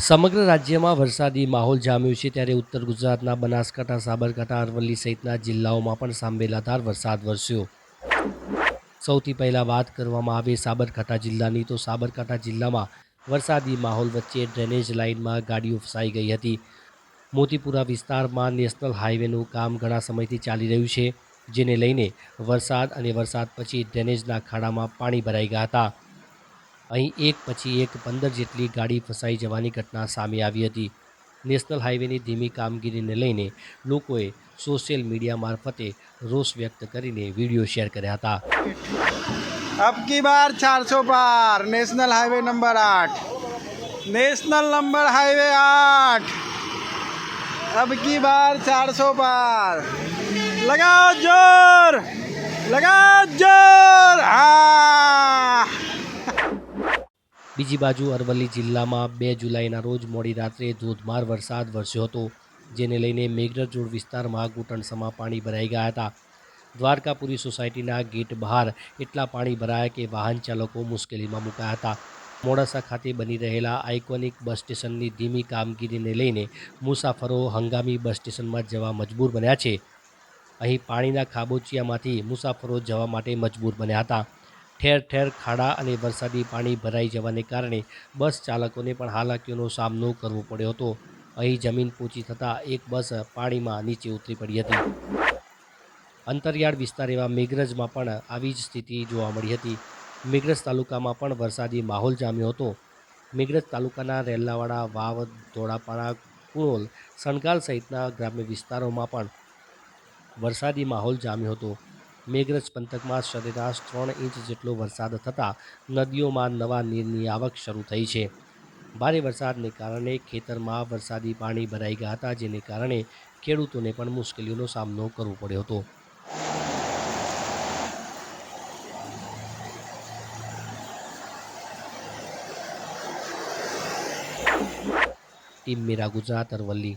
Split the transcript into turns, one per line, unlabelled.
સમગ્ર રાજ્યમાં વરસાદી માહોલ જામ્યો છે ત્યારે ઉત્તર ગુજરાતના બનાસકાંઠા, સાબરકાંઠા, અરવલ્લી સહિતના જિલ્લાઓમાં પણ સાંભેલાધાર વરસાદ વરસ્યો. સૌથી પહેલાં વાત કરવામાં આવે સાબરકાંઠા જિલ્લાની તો સાબરકાંઠા જિલ્લામાં વરસાદી માહોલ વચ્ચે ડ્રેનેજ લાઇનમાં ગાડીઓ ફસાઈ ગઈ હતી. મોતીપુરા વિસ્તારમાં નેશનલ હાઈવેનું કામ ઘણા સમયથી ચાલી રહ્યું છે, જેને લઈને વરસાદ અને વરસાદ પછી ડ્રેનેજના ખાડામાં પાણી ભરાઈ ગયા હતા. અહીં એક પછી એક પંદર જેટલી ગાડી ફસાઈ જવાની ઘટના સામે આવી હતી નેશનલ હાઈવેની ધીમી કામગીરીને લઈને લોકોએ સોશિયલ મીડિયા મારફતે રોષ વ્યક્ત કરીને વિડીયો શેર કર્યા હતા
अब की बार 400 पार नेशनल हाईवे नंबर आठ नेशनल नंबर हाईवे आठ अब की बार 400 पार लगाओ जोर लगाओ जोर
બીજી બાજુ અરવલ્લી જિલ્લામાં બે જુલાઈના રોજ મોડી રાત્રે ધોધમાર વરસાદ વરસ્યો હતો, જેને લઈને મેઘરજોડ વિસ્તારમાં ઘૂંટણસમાં પાણી ભરાઈ ગયા હતા. દ્વારકાપુરી સોસાયટીના ગેટ બહાર એટલા પાણી ભરાયા કે વાહન ચાલકો મુશ્કેલીમાં મુકાયા હતા. મોડાસા ખાતે બની રહેલા આઇકોનિક બસ સ્ટેશનની ધીમી કામગીરીને લઈને મુસાફરો હંગામી બસ સ્ટેશનમાં જવા મજબૂર બન્યા છે. અહીં પાણીના ખાબોચિયામાંથી મુસાફરો જવા માટે મજબૂર બન્યા હતા. ઠેર ઠેર ખાડા અને વરસાદી પાણી ભરાઈ જવાને કારણે બસ ચાલકોને પણ હાલાકીઓનો સામનો કરવો પડ્યો હતો. અહીં જમીન પહોંચી થતાં એક બસ પાણીમાં નીચે ઉતરી પડી હતી. અંતરિયાળ વિસ્તાર એવા મેઘરજમાં પણ આવી જ સ્થિતિ જોવા મળી હતી. મેઘરજ તાલુકામાં પણ વરસાદી માહોલ જામ્યો હતો. મેઘરજ તાલુકાના રેલાવાડા વાવ, ધોળાપાડા કુણોલ સણગાલ સહિતના ગ્રામ્ય વિસ્તારોમાં પણ વરસાદી માહોલ જામ્યો હતો. મેઘરજ પંથકમાં સરેરાશ ત્રણ ઇંચ જેટલો વરસાદ થતાં નદીઓમાં નવા નીરની આવક શરૂ થઈ છે. ભારે વરસાદને કારણે ખેતરમાં વરસાદી પાણી ભરાઈ ગયા હતા, જેને કારણે ખેડૂતોને પણ મુશ્કેલીઓનો સામનો કરવો પડ્યો હતો. ટીમ મેરા ગુજરાત અરવલ્લી